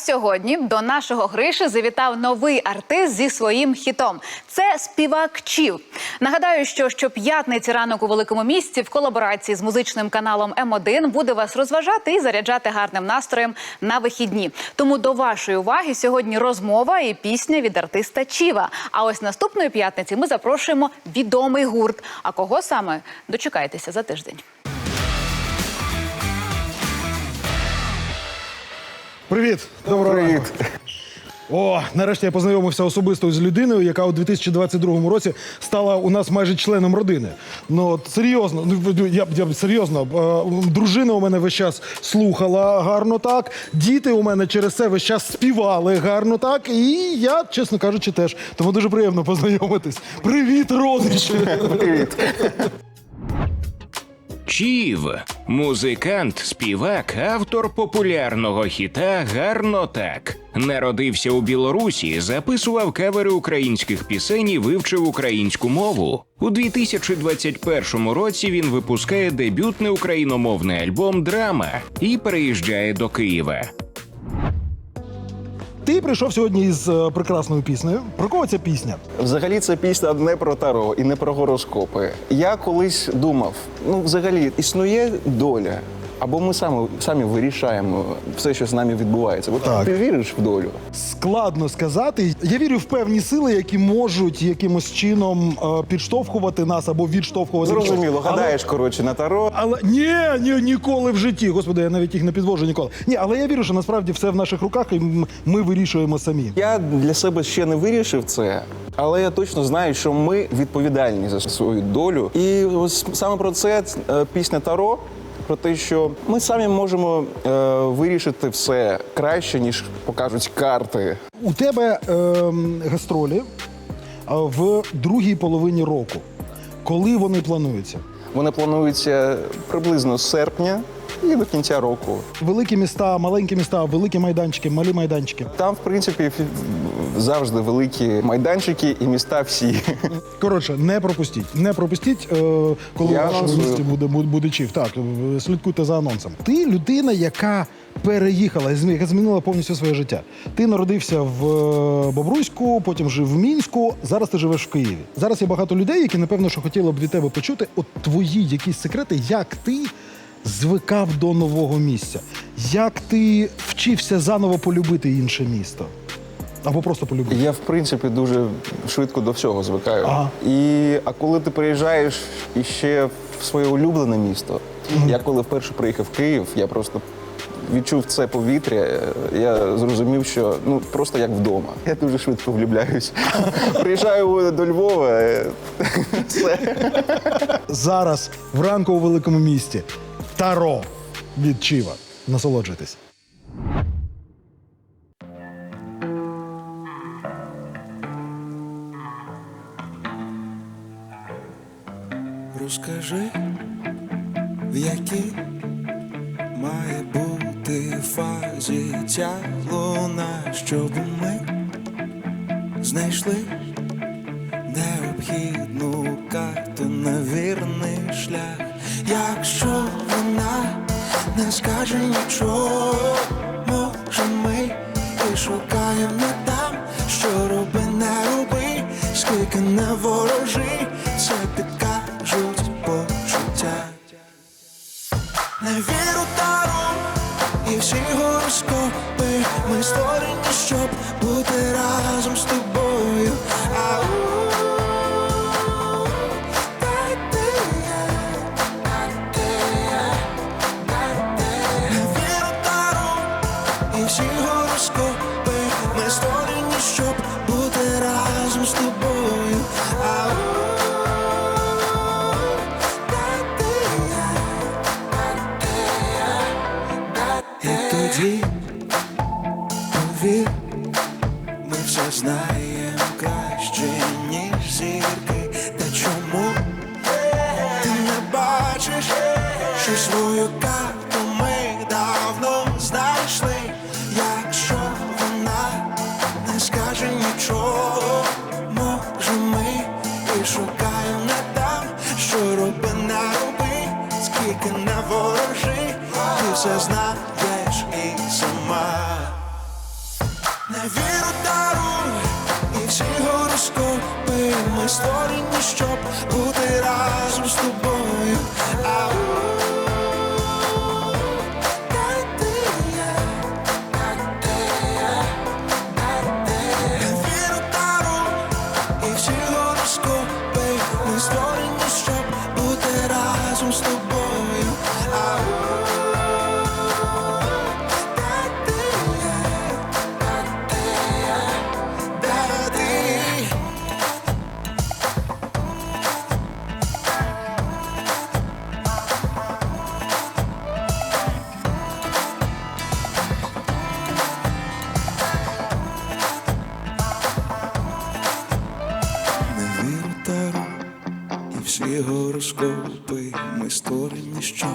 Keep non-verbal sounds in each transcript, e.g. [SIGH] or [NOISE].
Сьогодні до нашого Гриші завітав новий артист зі своїм хітом. Це співак Чів. Нагадаю, що щоп'ятниці ранок у великому місті в колаборації з музичним каналом М1 буде вас розважати і заряджати гарним настроєм на вихідні. Тому до вашої уваги сьогодні розмова і пісня від артиста Чіва. А ось наступної п'ятниці ми запрошуємо відомий гурт. А кого саме дочекайтеся за тиждень. Привіт, доброго Привіт. ранку. О, нарешті я познайомився особисто з людиною, яка у 2022 році стала у нас майже членом родини. Ну от серйозно, ну я, я серйозно, е, дружина у мене весь час слухала гарно так. Діти у мене через це весь час співали гарно так. І я, чесно кажучи, теж. Тому дуже приємно познайомитись. Привіт, родичі! Привіт. Чів музикант, співак, автор популярного хіта Гарно так. Народився у Білорусі, записував кавери українських пісень і вивчив українську мову. У 2021 році він випускає дебютний україномовний альбом Драма і переїжджає до Києва. Ти прийшов сьогодні із е, прекрасною піснею. Про кого ця пісня? Взагалі це пісня не про таро і не про гороскопи. Я колись думав: ну, взагалі, існує доля. Або ми самі, самі вирішаємо все, що з нами відбувається. От Так. ти віриш в долю? Складно сказати. Я вірю в певні сили, які можуть якимось чином е, підштовхувати нас або відштовхувати. від Зрозуміло. Але- гадаєш, коротше, на таро. Але ні, ні, ніколи в житті. Господи, я навіть їх не підвожу ніколи. Ні, але я вірю, що насправді все в наших руках, і ми вирішуємо самі. Я для себе ще не вирішив це, але я точно знаю, що ми відповідальні за свою долю. І саме про це е, пісня Таро. Про те, що ми самі можемо е, вирішити все краще, ніж покажуть карти. У тебе е, гастролі в другій половині року. Коли вони плануються? Вони плануються приблизно з серпня і до кінця року. Великі міста, маленькі міста, великі майданчики, малі майданчики. Там, в принципі, завжди великі майданчики і міста всі. Коротше, не пропустіть. Не пропустіть, е, коли Я в вашому місті буде, буде, чиф. Так, е, слідкуйте за анонсом. Ти людина, яка переїхала, яка змінила повністю своє життя. Ти народився в е, Бобруйську, потім жив в Мінську. Зараз ти живеш в Києві. Зараз є багато людей, які напевно що хотіли б від тебе почути. От твої якісь секрети, як ти звикав до нового місця, як ти вчився заново полюбити інше місто. Або просто полюбити. Я, в принципі, дуже швидко до всього звикаю. Ага. І, а коли ти приїжджаєш іще в своє улюблене місто, я коли вперше приїхав в Київ, я просто. Відчув це повітря, я зрозумів, що ну просто як вдома. Я дуже швидко влюбляюсь. [LAUGHS] Приїжджаю до Львова. е, [LAUGHS] Все. зараз вранку у великому місті. Таро від Чіва. Насолоджуйтесь. Розкажи, в якій має бути фазі ця луна, щоб ми знайшли необхідну карту на вірний шлях. Якщо вона не скаже нічого, може ми і шукаємо не там, що роби, не роби, скільки не ворожи, це підкажуть почуття. Не віру тару і всі гороскопи Ми створені, щоб бути разом з тобою. Тоді повір, ми все знаємо краще, ніж зірки. Та чому ти не бачиш, що свою карту ворожи, ти все знаєш і сама. Віру даруй і всі гороскопи Ми створені, щоб бути всі гороскопи ми створені, щоб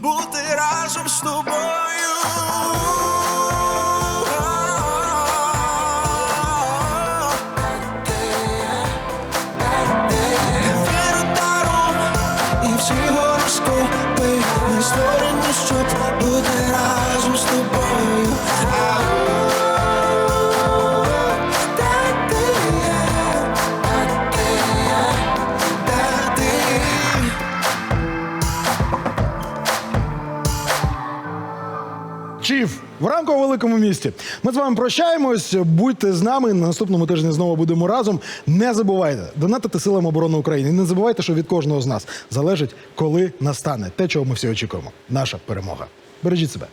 бути разом з тобою. Віру і всі гороскопи ми створені, щоб бути разом з тобою. Чіф в ранку великому місті. Ми з вами прощаємось. Будьте з нами. На наступному тижні знову будемо разом. Не забувайте донатити силам оборони України. І не забувайте, що від кожного з нас залежить, коли настане те, чого ми всі очікуємо. Наша перемога. Бережіть себе.